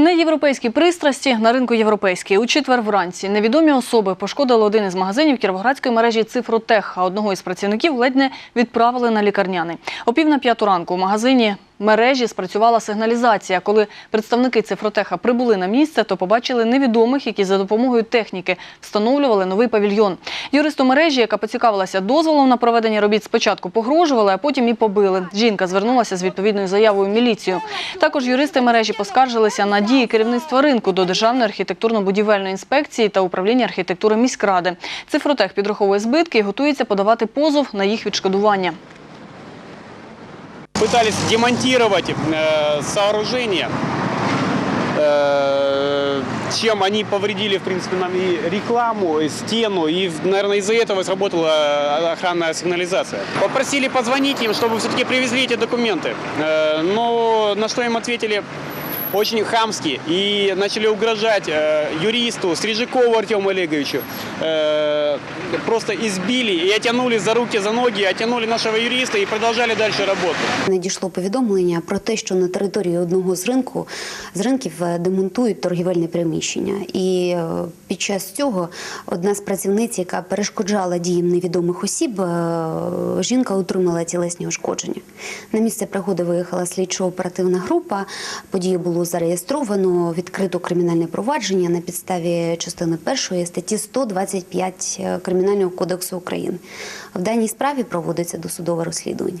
Неєвропейські пристрасті на ринку європейській. У четвер вранці невідомі особи пошкодили один із магазинів кіровоградської мережі Цифротех, а одного із працівників ледь не відправили на лікарняний. О пів на п'яту ранку у магазині мережі спрацювала сигналізація. Коли представники Цифротеха прибули на місце, то побачили невідомих, які за допомогою техніки встановлювали новий павільйон. Юристу мережі, яка поцікавилася дозволом на проведення робіт, спочатку погрожували, а потім і побили. Жінка звернулася з відповідною заявою в міліцію. Також юристи мережі поскаржилися на дії керівництва ринку до Державної архітектурно-будівельної інспекції та управління архітектури міськради. Цифротех підраховує збитки і готується подавати позов на їх відшкодування. Пытались демонтировать э, сооружение, э, чем они повредили, в принципе, нам и рекламу, и стену, и, наверное, из-за этого сработала э, охранная сигнализация. Попросили позвонить им, чтобы все-таки привезли эти документы, Э, но на что им ответили очень хамски и начали угрожать э, юристу Стрижакову Артему Олеговичу. Э, просто избили и оттянули за руки, за ноги, оттянули нашего юриста и продолжали дальше работу. Надійшло повідомлення про те, що на території одного з ринку з ринків е, демонтують торгівельне приміщення. І е, під час цього одна з працівниць, яка перешкоджала діям невідомих осіб, е, жінка отримала тілесні ушкодження. На місце пригоди виїхала слідчо-оперативна група. Подію було зареєстровано, відкрито кримінальне провадження на підставі частини першої статті 125 Кримінального кодексу України. В даній справі проводиться досудове розслідування.